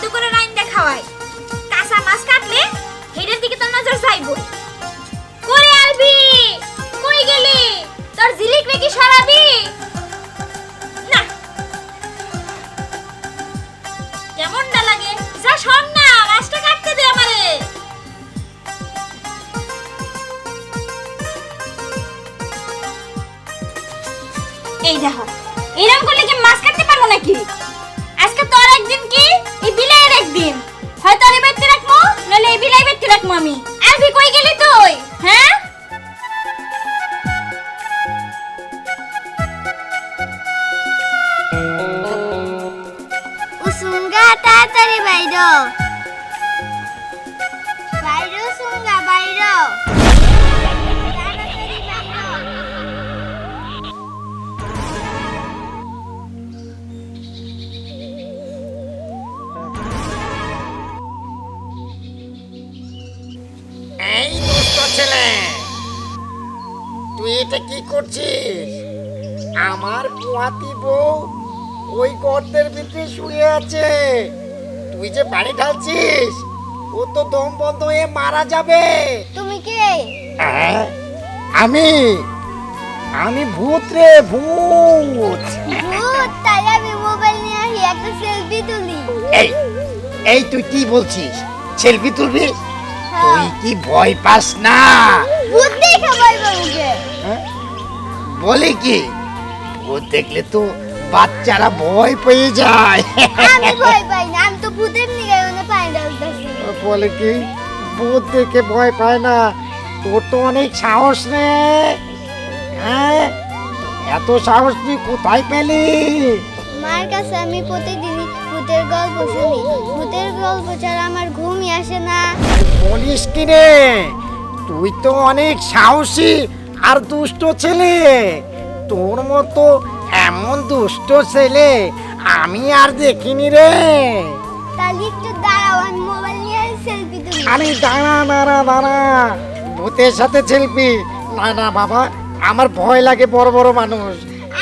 tu corona. ছেলে। তুই এটা কি করছিস? আমার পোয়াতি বউ ওই গর্তের ভিতরে শুয়ে আছে। তুই যে পানি ঢালছিস ও তো দম বন্ধ হয়ে মারা যাবে। তুমি কে? হ্যাঁ? আমি আমি ভূত রে ভূত। ভূত তাই আমি মোবাইল নিয়ে একটা সেলফি তুলি। এই এই তুই কি বলছিস? সেলফি তুলবি। তুই কি ভয় পাস না? ভূত দেখে ভয় পাবুকে হ্যাঁ? বলে কি? ভূত দেখলে তো বাচ্চারা ভয় পেয়ে যায়। আমি ভয় পাই না আমি তো ভূতের নিগে মানে বলে কি? ভূত দেখে ভয় পায় না। তোর তো অনেক সাহস রে। হ্যাঁ? এত সাহস তুই কোথায় পেলি? মার কাছে আমি প্রতিদিনই ভূতের গল্প শুনি। ভূতের গল্প ছাড়া আমার ঘুমই আসে না। বলিস কি রে তুই তো অনেক সাহসী আর দুষ্ট ছেলে। তোর মতো এমন দুষ্ট ছেলে আমি আর দেখিনি রে। তাহলে একটু দাঁড়াও আমি মোবাইল নিয়ে সেলফি তুলি। আরে দাঁড়া দাঁড়া দাঁড়া। ভূতের সাথে সেলফি না না বাবা আমার ভয় লাগে বড় বড় মানুষ।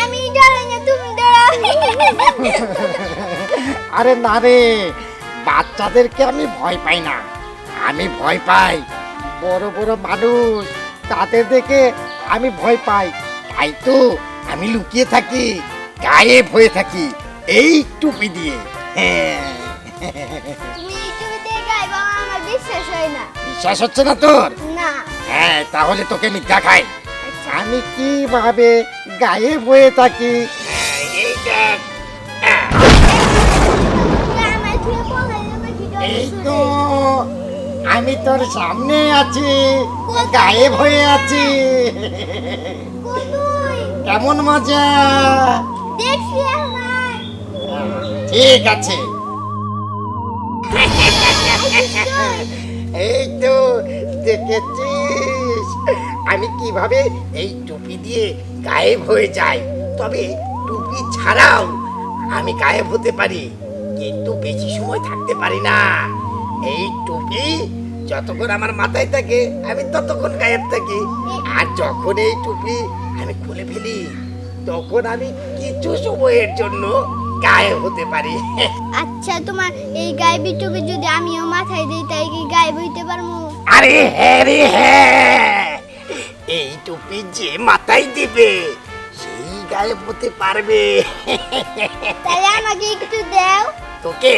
আমি দাঁড়াই না তুমি দাঁড়াও। আরে না রে বাচ্চাদেরকে আমি ভয় পাই না। আমি ভয় পাই। বড় বড় মানুষ তাদের দেখে আমি ভয় পাই। তাই তো আমি লুকিয়ে থাকি গায়েব হয়ে থাকি এই টুপি দিয়ে। হ্যাঁ তুমি দিয়ে আমার বিশ্বাস হয় না। বিশ্বাস হচ্ছে না তোর? না। হ্যাঁ তাহলে তোকে আমি দেখাই আমি কীভাবে গায়েব হয়ে থাকি? এই হ্যাঁ? তো। আমি তোর সামনে আছি গায়েব হয়ে আছি। কেমন মজা? ঠিক আছে। এই তো দেখেছিস? আমি কীভাবে এই টুপি দিয়ে গায়েব হয়ে যাই? তবে টুপি ছাড়াও আমি গায়েব হতে পারি কিন্তু বেশি সময় থাকতে পারি না। এই টুপি যতক্ষণ আমার মাথায় থাকে আমি ততক্ষণ গায়েব থাকি। আর যখন এই টুপি আমি খুলে ফেলি তখন আমি কিছু সময়ের জন্য গায়েব হতে পারি। আচ্ছা তোমার এই গায়েবি টুপি যদি আমিও মাথায় দিই তাই কি গায়েব হইতে পারব? আরে হ্যাঁ রে হ্যাঁ। এই টুপি যে মাথায় দিবে সেই গায়েব হতে পারবে। তাহলে আমাকে একটু দাও। তোকে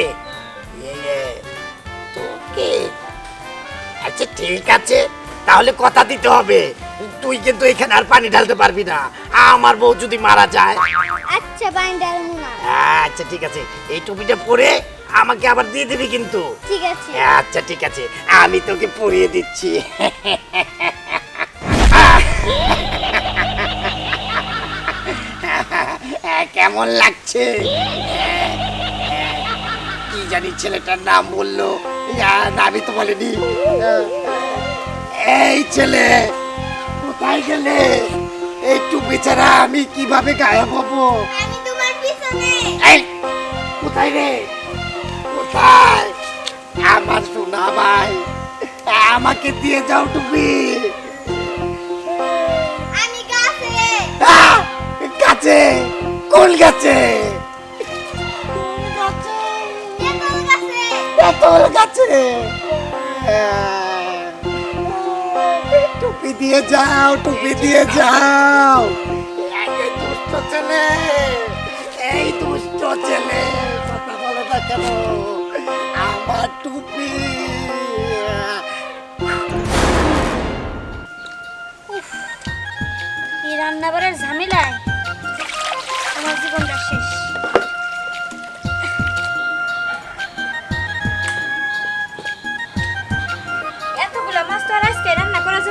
আচ্ছা ঠিক আছে। তাহলে কথা দিতে হবে। তুই কিন্তু এখানে আর পানি ঢালতে পারবি না। আমার বউ যদি মারা যায়। আচ্ছা পানি ডালবো না। আচ্ছা ঠিক আছে। এই টুপিটা পরে আমাকে আবার দিয়ে দিবি কিন্তু। ঠিক আছে। আচ্ছা ঠিক আছে। আমি তোকে পরিয়ে দিচ্ছি। কেমন লাগছে? জানি ছেলেটার নাম বলল। নামই তো বলেনি। এই ছেলে কোথায় গেলে? একটু বেচারা আমি কীভাবে গায়েব হব? আমি কোথায় রে? কোথায়? আমার সোনা ভাই আমাকে দিয়ে যাও টুপি আমি! গাছে কোন গাছে? গাছে। পেতল গাছে টুপি দিয়ে যাও, টুপি দিয়ে যাও। ছেলে, এই দুষ্ট ছেলে রান্নাবাড়ার ঝামেলায় আমার জীবনটা শেষ।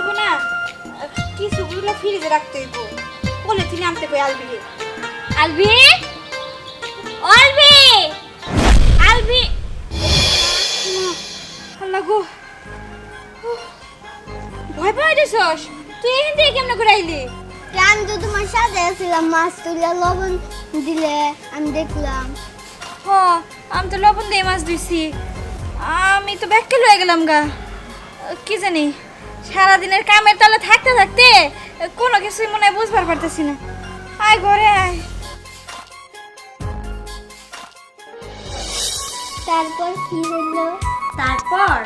হইব না? কিছুগুলো ফ্রিজে রাখতে হইব? পলিথিনে আনতে কই আলবি আলবি? আলবি? আলবি? আল্লাহ গো। ভয় পাই দেছস তুই এখান থেকে কেমন করে আইলি? আমি তো তোমার সাথে আসছিলাম মাছ তুলে লবণ দিলে আমি দেখলাম। হ আমি তো লবণ দিয়ে মাছ দিছি আমি তো ব্যাককেল হয়ে গেলাম গা। কি জানি। সারাদিনের কামের তলে থাকতে থাকতে কোনো কিছুই মনে হয় বুঝবার পারতেছি না। আয় ঘরে আয়। তারপর কি হলো তারপর?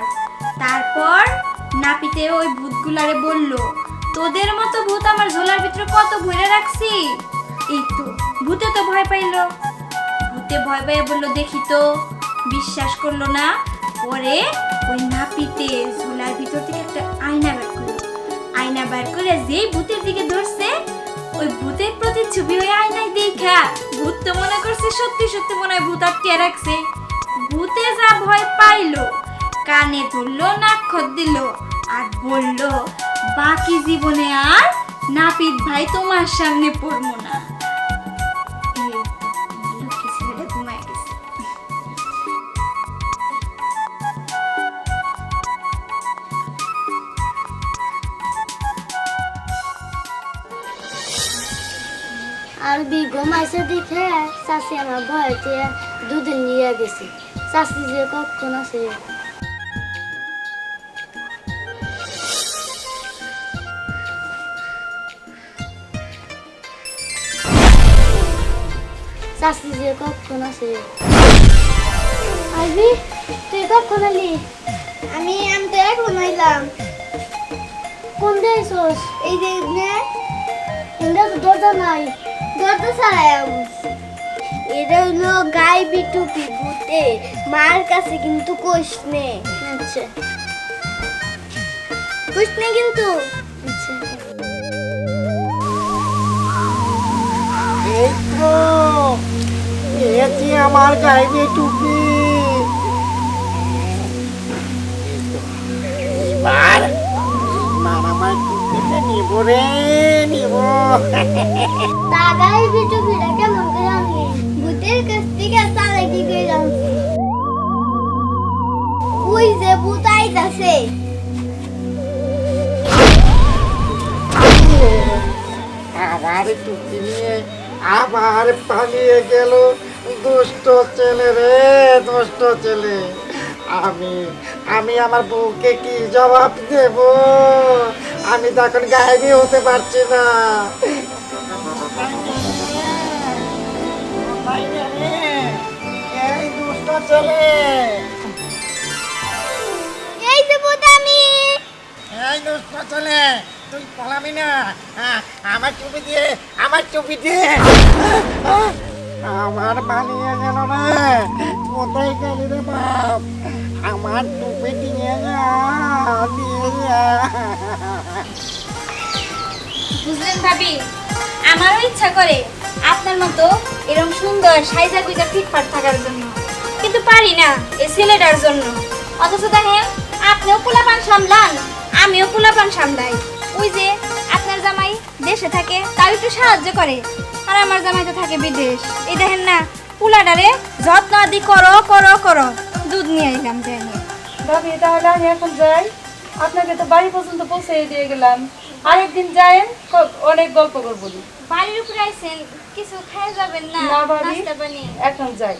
তারপর নাপিতে ওই ভূতগুলারে বলল তোদের মতো ভূত আমার ঝোলার ভিতরে কত ভরে রাখছি? এই তো ভূতে তো ভয় পাইলো। ভূতে ভয় পাইয়ে বলল দেখি তো বিশ্বাস করল না পরে ওই নাপিতে ঝোলার ভিতর থেকে একটা আয়না বের করল আয়না বের করে যেই ভূতের দিকে ধরছে, ওই ভূতের প্রতিচ্ছবি ওই আয়নায় দেখা। ভূত তো মনে করছে সত্যি সত্যি মনে হয় ভূত আটকে রাখছে। ভূতে যা ভয় পাইলো, কানে ধরলো, নাক্ষর দিল আর বলল, বাকি জীবনে আর নাপিত ভাই তোমার সামনে পড়ব না। আইসে দেখে চাষি আমার ভয়তে দুদিন নিয়ে গেছে। চাষি যে কখন আছে? চাষি যে কখন আছে? আইবি তুই কখন আলি আমি আমি তো এখন আইলাম। কোন দেশস এই যে নে দরজা নাই। দরজা ছাড়াই এটা হলো গাইবি টুপি ভূতে। মার কাছে কিন্তু কোষ নে আচ্ছা। কোষ নে কিন্তু? আচ্ছা। তো আমার গাইবে টুপি? এবার এবার আমার নিব রে নিব। তা গাইবি টুপিটা কেমন করে আনলি ভূতের কাছ থেকে চালে কি করে আনছি ওই যে ভূত আইতাছে। আবার টুপি নিয়ে আবার পালিয়ে গেল দুষ্ট ছেলে রে দুষ্ট ছেলে। আমি আমি আমার বউকে কি জবাব দেব? আমি তো এখন গায়েবই হতে পারছি না। এই এই যে আমি এই দুষ্ট ছেলে তুই পলাবি না। আমার টুপি দিয়ে আমার দিয়ে। আমার বানিয়ে গেল রে। কোথায় গেলি রে বাপ? আমার টুপি দিয়ে যা দিয়ে যা। বুঝলেন ভাবি, আমারও ইচ্ছা করে আপনার মতো এরকম সুন্দর সাইজা গুইজা ফিটফাট থাকার জন্য। কিন্তু পারি না এই ছেলেটার জন্য। অথচ দেখেন, আপনিও পোলাপান সামলান, আমিও পোলাপান সামলাই। ওই যে আপনার জামাই দেশে থাকে, তাও একটু সাহায্য করে। আর আমার জামাই তো থাকে বিদেশ। এই দেখেন না পোলাডারে যত্ন আদি করো করো করো। দুধ নিয়ে এলাম জানি ভাবি, তাহলে আমি এখন যাই। আপনাকে তো বাড়ি পর্যন্ত পৌঁছে দিয়ে গেলাম। আরেকদিন যায়েন অনেক গল্প করব। বলি বাড়ির উপরে আইছেন কিছু খেয়ে যাবেন না? না ভাবি এখন যাই।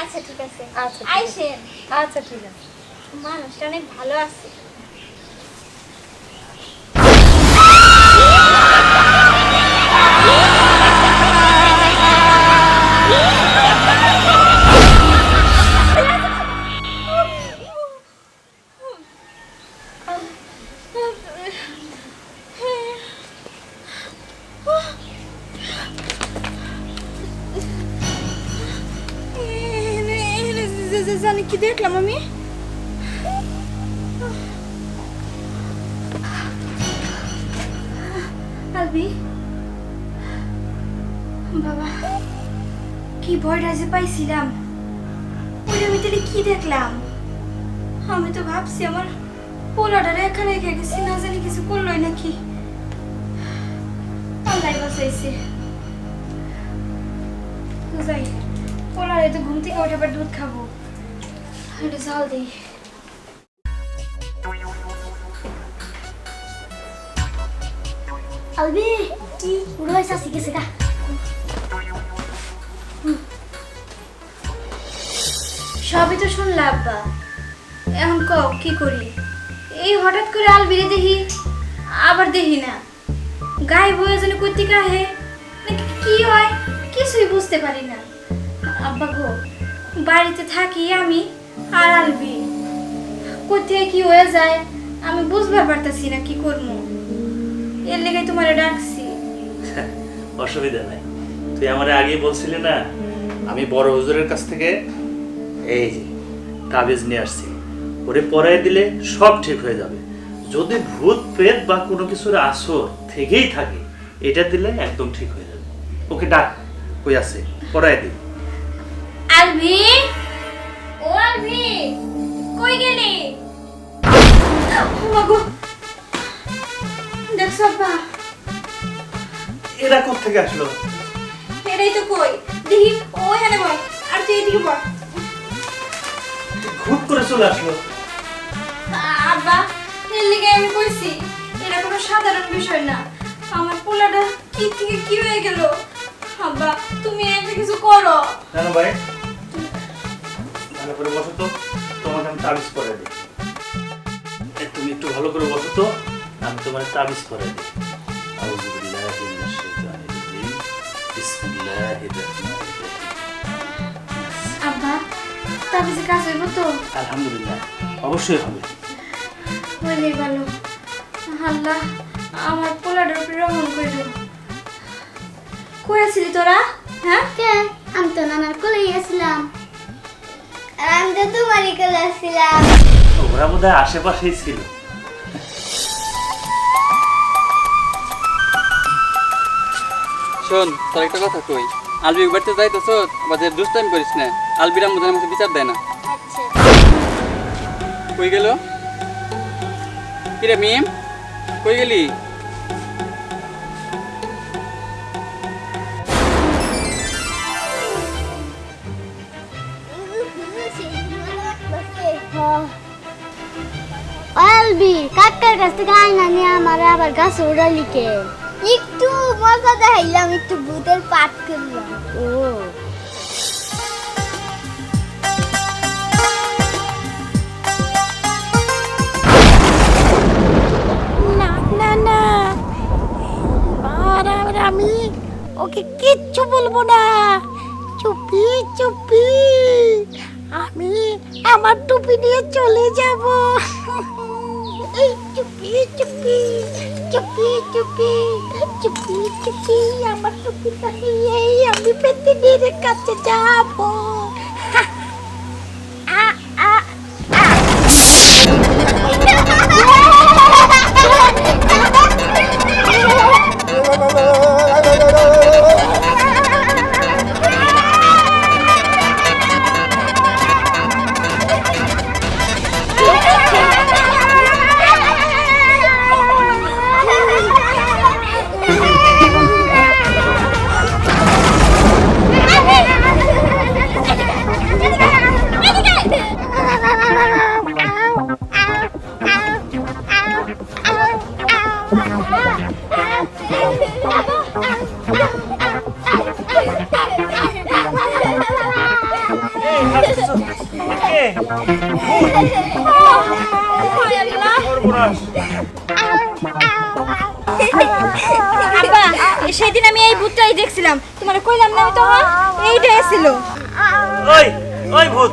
আচ্ছা ঠিক আছে। আচ্ছা, আইছেন আইসেন। আচ্ছা ঠিক আছে। মানুষটা অনেক ভালো আছে। বাবা। কি ভয়টা যে পাইছিলাম। ওইটার ভিতরে কি দেখলাম? আমি তো ভাবছি আমার পোলাটারে একা রেখে গেছি, না জানি কিছু করলোই নাকি। আল্লাহ বাঁচাইছে। যাই, পোলারে তো ঘুম থেকে আবার দুধ খাব। একটু জাল দিই। আলবি, কি উড়াই শাসি গেছে গা। সবই তো শুনলাম আব্বা এখন ক কি করি? এই হঠাৎ করে আলবিরে দেখি, আবার দেখি না। গায়ে বয়ে যেন কর্তিকা হে কি হয়, কিছুই বুঝতে পারি না। আব্বা গো, বাড়িতে থাকি আমি আর আলবি। কোথায় কি হয়ে যায়, আমি বুঝবার পারতাছি না, কি করব এর লেগে তোমারে ডাকছি। অসুবিধা নাই। তুই আমার আগে বলছিলি না, আমি বড় হুজুরের কাছ থেকে এই কাগজ নিয়ে আসছি। ওরে পরাই দিলে সব ঠিক হয়ে যাবে। যদি ভূত প্রেত বা কোনো কিছুর আসর থেকেই থাকে এটা দিলে একদম ঠিক হয়ে যাবে। ওকে ডাক কই আছে? পরাই দি। আলভি? ও আলভি কই গেলি? মাগো দেখছ আব্বা? এরা থেকে আসলো? এটাই তো কই। দেখি ওইখানে বল আর তুই এদিকে বল। খুব করে চলে আসলো। আব্বা এর লিগে আমি কইছি এটা কোনো সাধারণ বিষয় না। আমার পোলাটা কি থেকে কি হয়ে গেল? আব্বা তুমি একটা কিছু করো। জানো ভাই ভালো করে বসো তো তোমাকে আমি তাবিজ করে দিই। তুমি একটু ভালো করে বসো তো আমি তোমার তাবিজ করে দিই। আউযু বিল্লাহি মিনাশ শাইতানির রাজিম। বিসমিল্লাহির রহমানির তাবিজে কাজ হইব তো? আলহামদুলিল্লাহ অবশ্যই হবে। হইলেই ভালো। আল্লাহ আমার পোলাটার উপরে রহম আছিলি তোরা? হ্যাঁ? কে? আমি তো নানার কোলে গেছিলাম আর আমি তো তোমারই কোলে আসছিলাম ওরা বোধ হয় আশেপাশেই ছিল। শোন তোর একটা কথা কই। আলবি বাড়িতে যাইতেছ বাজে দুষ্টাইম করিস না। আলবিরা মধ্যে আমাকে বিচার দেয় না। আচ্ছা। কই গেল? কিরে মিম? কই গেলি? আলবি কাকার কাছ থেকে আয়না নিয়ে আমার আবার গাছ উড়ালিকে একটু মজা দেখাইলাম একটু ভূতের পাঠ করলাম। ও। আমি ওকে কিচ্ছু বলব না। চুপি চুপি। আমি আমার টুপি নিয়ে চলে যাব। চুপি চুপি চুপি চুপি চুপি চুপি। আমার টুপিটা নিয়েই আমি পেতিনির কাছে যাব। আব্বা, সেদিন আমি এই ভূতটাই দেখছিলাম। তোমার কইলাম না তখন এইটাই ছিল। ওই ওই ভূত।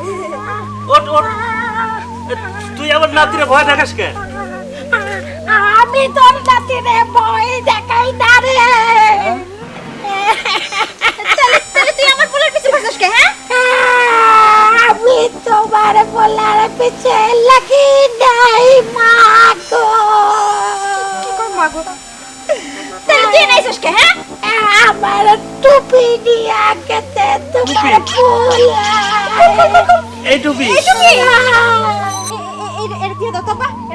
ওট ওট তুই আমার নাতিরে ভয় দেখাস কে? আমি তোর নাতিরে ভয় দেখাই না রে তাহলে তুই আমার পোলার পিছে বসছিস কে হ্যাঁ আমি তোমার বলার পিছে লাগি নাই মা গো তাহলে তুই নাইছিস কে হ্যাঁ আমার টুপি নিয়ে গেতে তোমার পোলা এই টুপি এটা দিয়ে দাও তো